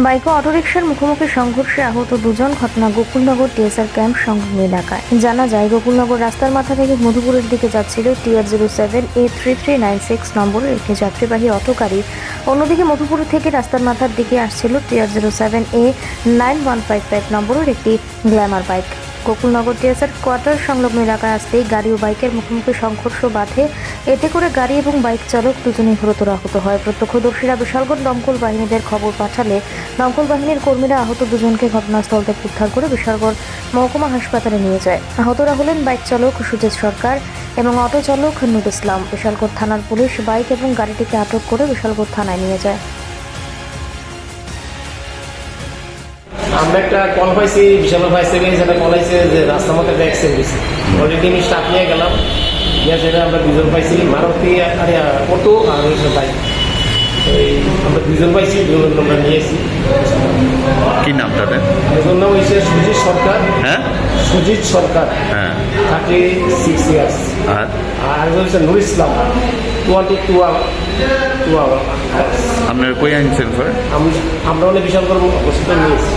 Bike ও অটোরিকশার মুখোমুখি সংঘর্ষে আহত দুজন ঘটনা গোকুলনগর টিএসআর ক্যাম্প সংলগ্ন এলাকায়। জানা যায়, গোকুলনগর রাস্তার মাথা থেকে মধুপুরের দিকে যাচ্ছিল TR zero seven A three three nine six নম্বরের একটি যাত্রীবাহী অটো গাড়ি অন্যদিকে মধুপুর থেকে রাস্তার মাথার দিকে আসছিল TR zero seven A nine one five five নম্বরের একটি glamour bike. Gokulnagar TSR quarter সংলগ্ন এলাকায় আসতেই গাড়ি ও বাইকের মুখোমুখি সংঘর্ষ বাধে। এতে করে গাড়ি এবং বাইক চালক দুজনেই গুরুতর আহত হয়। প্রত্যক্ষদর্শীরা বিশালগঞ্জ দমকল বাহিনীদের খবর পাঠালে দমকল বাহিনীর কর্মীরা আহত দুজনকে ঘটনাস্থল থেকে উদ্ধার করে বিশালগড় মহকুমা হাসপাতালে নিয়ে যায়। আহতরা হলেন বাইক চালক সুজিত সরকার এবং অটো চালক নুর ইসলাম। বিশালগড় থানার পুলিশ বাইক এবং গাড়িটিকে আটক করে বিশালগড় থানায় নিয়ে যায়। আমরা একটা কল পাইছি বিশাল ফায়ার সার্ভিস একটা কল আইছে যে রাস্তার মধ্যে একটা অ্যাক্সিডেন্ট হয়েছে অলরেডি আমি স্টাফ নিয়ে গেলাম। নিয়ে সেটা আমরা দুজন পাইছি, মারুতি, আরে, অটো আর বাইক। আমরা দুজন পাইছি দুজন আমরা নিয়ে এসেছি। কি নাম তাদের? দুজন নাম হয়েছে সুজিত সরকার। হ্যাঁ? সুজিত সরকার। হ্যাঁ। থার্টি সিক্স ইয়ার্স আর? আর হচ্ছে Nur Islam. Twenty two two hour আপনার কই আনছেন স্যার আমরা অনেক বিশাল করে অবস্থিত নিয়েছি।